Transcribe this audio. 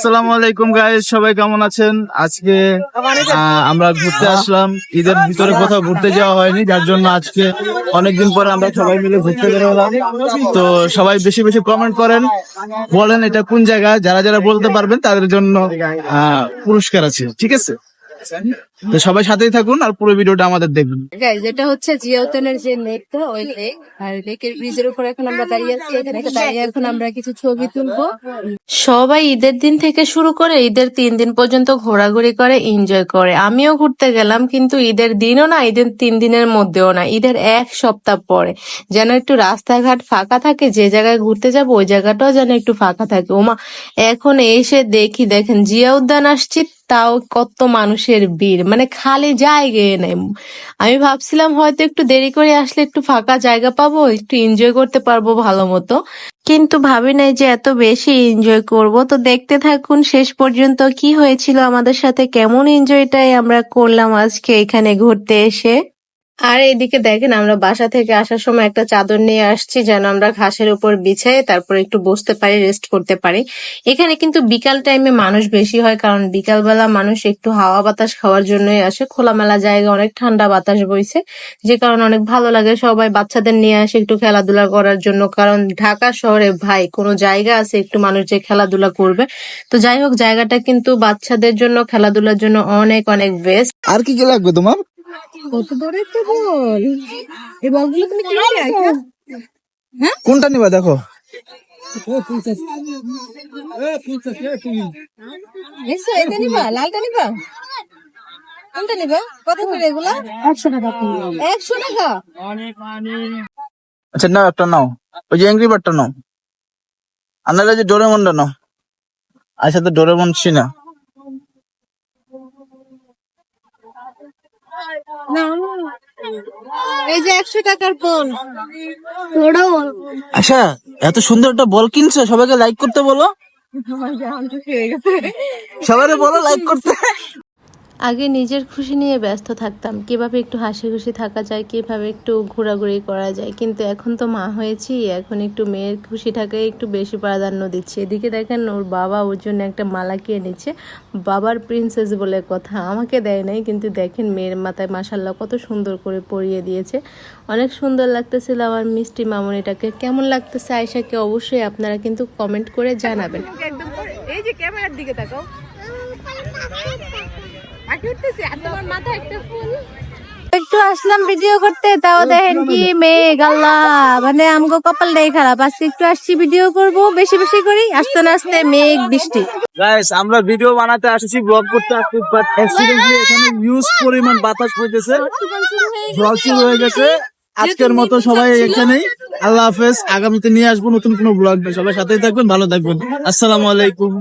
আসসালামু আলাইকুম গাইস সবাই কেমন আছেন? আজকে আমরা ঘুরতে আসলাম। ঈদের ভিতরে কোথাও ঘুরতে যাওয়া হয়নি, যার জন্য আজকে অনেকদিন পরে আমরা সবাই মিলে ঘুরতে বেরোলাম তো সবাই বেশি বেশি কমেন্ট করেন, বলেন এটা কোন জায়গা, যারা যারা বলতে পারবেন তাদের জন্য পুরস্কার আছে, ঠিক আছে? তো সবাই সাথেই থাকুন আর পুরো ভিডিওটা আমাদের দেখুন গাইজ এটা হচ্ছে জিয়াউতনের যে লেকটা ওই লেক। আর লেকের ব্রিজের উপর এখন আমরা দাঁড়িয়ে আছি এখানে দাঁড়িয়ে এখন আমরা কিছু ছবি তুলবো। সবাই ঈদের দিন থেকে শুরু করে ঈদের তিন দিন পর্যন্ত ঘোরাঘুরি করে এনজয় করে। আমিও ঘুরতে গেলাম কিন্তু ঈদের দিনও না ঈদের তিন দিনের মধ্যেও না ঈদের এক সপ্তাহ পরে। যেন একটু রাস্তাঘাট ফাঁকা থাকে যে জায়গায় ঘুরতে যাব ওই জায়গাটাও যেন একটু ফাঁকা থাকে। ওমা এখন এসে দেখি দেখেন জিয়া উদ্যান আসছি তাও কত মানুষের ভিড়। মানে খালি জায়গায় নেই। আমি ভাবছিলাম হয়তো একটু দেরি করে আসলে একটু ফাঁকা জায়গা পাবো, একটু এনজয় করতে পারব ভালো মতো। কিন্তু ভাবি নাই যে এত বেশি এনজয় করব। তো দেখতে থাকুন শেষ পর্যন্ত কি হয়েছিল আমাদের সাথে, কেমন এনজয়টাই আমরা করলাম আজকে এখানে ঘুরতে এসে। আর এইদিকে দেখেন, আমরা বাসা থেকে আসার সময় একটা চাদর নিয়ে আসছি যেন আমরা ঘাসের উপর বিছাই তারপর একটু বসতে পারি রেস্ট করতে পারি। এখানে কিন্তু বিকাল টাইমে মানুষ বেশি হয় কারণ বিকালবেলা মানুষ একটু হাওয়া বাতাস খাওয়ার জন্যই আসে। খোলামেলা জায়গা, অনেক ঠান্ডা বাতাস বইছে, যে কারণে অনেক ভালো লাগে সবাই বাচ্চাদের নিয়ে আসে একটু খেলাধুলা করার জন্য। কারণ ঢাকা শহরে ভাই, কোনো জায়গা আছে একটু মানুষ যে খেলাধুলা করবে? তো যাই হোক, জায়গাটা কিন্তু বাচ্চাদের জন্য, খেলাধুলার জন্য অনেক অনেক বেস্ট আর কি কি লাগবে তোমার? কত দূরে তো বল? এই বলগুলো তুমি কি কোনটা নিবা দেখো। এসো লালটা নিবা। কোনটা নিবা? কত করে এগুলা? একশো টাকা একশো টাকা? আচ্ছা নাও একটা নাও। ওই যে বার্ডটা নাও। আপনারা যে ডোরেমনটা নাও। আচ্ছা তো ডোরেমন ছিনা এই যে একশো টাকার বল। আচ্ছা এত সুন্দর একটা বল কিনছো সবাইকে লাইক করতে বলো। সবাই বলো লাইক করতে। আগে নিজের খুশি নিয়ে ব্যস্ত থাকতাম। কীভাবে একটু হাসি খুশি থাকা যায় কীভাবে একটু ঘোরাঘুরি করা যায়। কিন্তু এখন তো মা হয়েছি এখন একটু মেয়ের খুশিটাকে একটু বেশি প্রাধান্য দিচ্ছে। এদিকে দেখেন ওর বাবা ওর জন্য একটা মালা কিনে নিচ্ছে বাবার প্রিন্সেস বলে কথা। আমাকে দেয় নাই কিন্তু দেখেন মেয়ের মাথায় মাসাল্লাহ কত সুন্দর করে পরিয়ে দিয়েছে। অনেক সুন্দর লাগতেছিল আমার মিষ্টি মামনিটাকে। কেমন লাগতেছে আয়সাকে অবশ্যই আপনারা কিন্তু কমেন্ট করে জানাবেন। এই যে ক্যামেরার দিকে তাকাও। একটা ফুল। একটু আসলাম ভিডিও করতে তাও দেখেন কি মেঘ আল্লাহ। মানে আমগো কপালটাই খারাপ। আজকে একটু আসছি ভিডিও করব বেশি বেশি করি। আস্তে না আস্তে মেঘ বৃষ্টি। গাইস আমরা ভিডিও বানাতে আসছি ব্লগ করতে আসছি বাট অ্যাক্সিডেন্টলি এখানে হিউজ পরিমাণ বাতাস ব্লগ শুরু হয়ে গেছে। আজকের মতো সবাই এখানেই। আল্লাহ হাফেজ। আগামীতে নিয়ে আসব নতুন কোনো ব্লগ সবাই সাথেই থাকবেন ভালো থাকবেন। আসসালামু আলাইকুম।